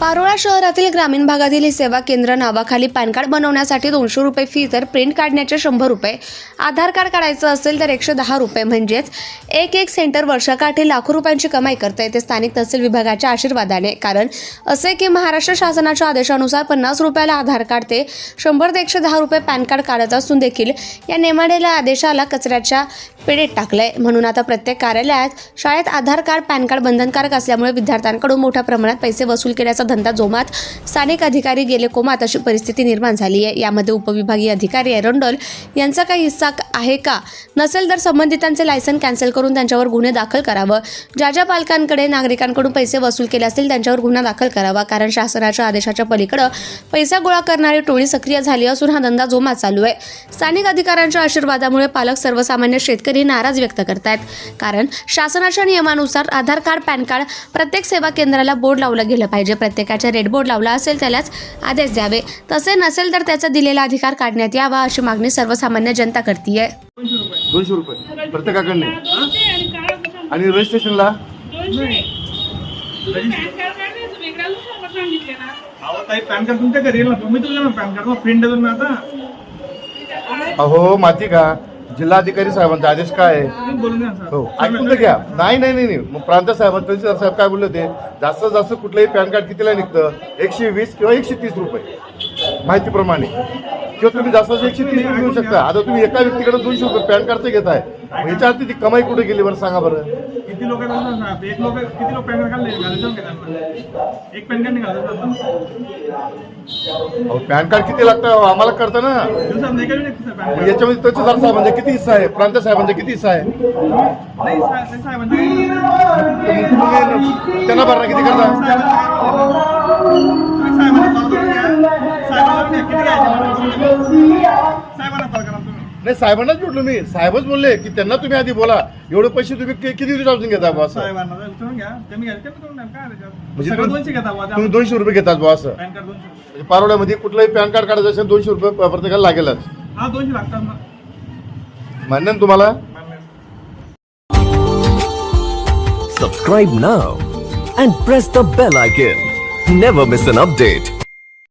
पारोळा शहरातील ग्रामीण भागातील ही सेवा केंद्र नावाखाली पॅन कार्ड बनवण्यासाठी दोनशे रुपये फी तर प्रिंट काढण्याचे शंभर रुपये. आधार कार्ड काढायचं असेल तर एकशे दहा रुपये म्हणजेच एक एक सेंटर वर्षाकाठी लाखो रुपयांची कमाई करता येते स्थानिक तहसील विभागाच्या आशीर्वादाने. कारण असे की महाराष्ट्र शासनाच्या आदेशानुसार पन्नास रुपयाला आधार कार्ड ते शंभर ते एकशे दहा रुपये पॅन कार्ड काढत असून देखील या नेमाडेल्या आदेशाला कचऱ्याच्या पेढेत टाकलंय. म्हणून आता प्रत्येक कार्यालयात शाळेत आधार कार्ड पॅन कार्ड बंधनकारक असल्यामुळे विद्यार्थ्यांकडून मोठ्या प्रमाणात पैसे वसूल केल्याचा धंदा जोमात स्थानिक अधिकारी गेले कोमात अशी परिस्थिती निर्माण झाली आहे. यामध्ये उपविभागीय अधिकारी एरंडोल यांचा काही हिस्सा आहे का? नसेल तर संबंधितांचे लायसन कॅन्सल करून त्यांच्यावर गुन्हे दाखल करावं. ज्या ज्या पालकांकडे नागरिकांकडून पैसे वसूल केले असतील त्यांच्यावर गुन्हा दाखल करावा. कारण शासनाच्या आदेशाच्या पलीकडे पैसा गोळा करणारी टोळी सक्रिय झाली असून हा धंदा जोमात चालू आहे. स्थानिक अधिकाऱ्यांच्या आशीर्वादामुळे पालक सर्वसामान्य शेतकरी नाराज व्यक्त करतायत. कारण शासनाच्या नियमानुसार आधार कार्ड पॅन कार्ड प्रत्येक सेवा केंद्राला बोर्ड लावलं गेलं पाहिजे. प्रत्येकाच्या रेड बोर्ड लावला असेल त्यालाच आदेश द्यावे. तसे नसेल तर त्याचा दिलेला अधिकार काढण्यात यावा अशी मागणी सर्वसामान्य जनता करतीये. दोनशे रुपये. प्रत्येकाकडने. आणि रजिस्ट्रेशनला? पॅन कार्ड तुमच्या घरी येईल ना. तुम्ही तुझ्या पॅन कार्ड. आता. अहो माहिती का? जिल्हाधिकारी साहेबांचा आदेश काय आहे? हो ऐकून तर घ्या. नाही नाही नाही नाही. मग प्रांत साहेब तहसीलदार साहेब काय बोलले होते? जास्तीत जास्त कुठलंही पॅन कार्ड कितीला निघतं? एकशे वीस किंवा एकशे तीस रुपये. माहितीप्रमाणे. किंवा तुम्ही जास्त एकशे तीस रुपये घेऊ शकता. आता तुम्ही एका व्यक्तीकडे दोनशे रुपये पॅन कार्डचे घेताय. मग याच्या अर्थी ती कमाई कुठे गेली बरं सांगा बरं. किती लोक आहेत एक लोक किती लोक पॅन कार्ड काढले एक पॅन कार्ड पॅन कार्ड किती लागतं? आम्हाला करतं ना. याच्यामध्ये तहसीलदार साहेबांचा किती हिस्सा आहे प्रांत साहेबांचा किती हिस्सा आहे साहेब- त्यांना भरणा किती करता तुम्ही साहेबांना कॉल करून घ्या साहेबांना नाही, किती घ्यायचे मला करून द्या. साहेबांना कॉल करा तुम्ही नाही साहेबांनाच भेटलो मी. साहेबच बोलले की त्यांना तुम्ही आधी बोला. एवढे पैसे तुम्ही कि- किती दिवसापासून घेता बुवा असं? साहेबांना विचारून घ्या. कमी घ्या कमी करून द्या काय त्याच्यात? म्हणजे सगळं तुम्ही- दोनशे घेता बुवा, तुम्ही दोनशे रुपये घेतात बुवा असं. पॅन कार्ड दोनशे म्हणजे पारोड्यामध्ये कुठलंही पॅन कार्ड काढायचं असेल दोनशे रुपये प- प्रत्येकाला लागेलच. हा दोनशे लागतात ना. मान्य ना तुम्हाला? मान्य. Subscribe now and press the bell icon. Never miss an update.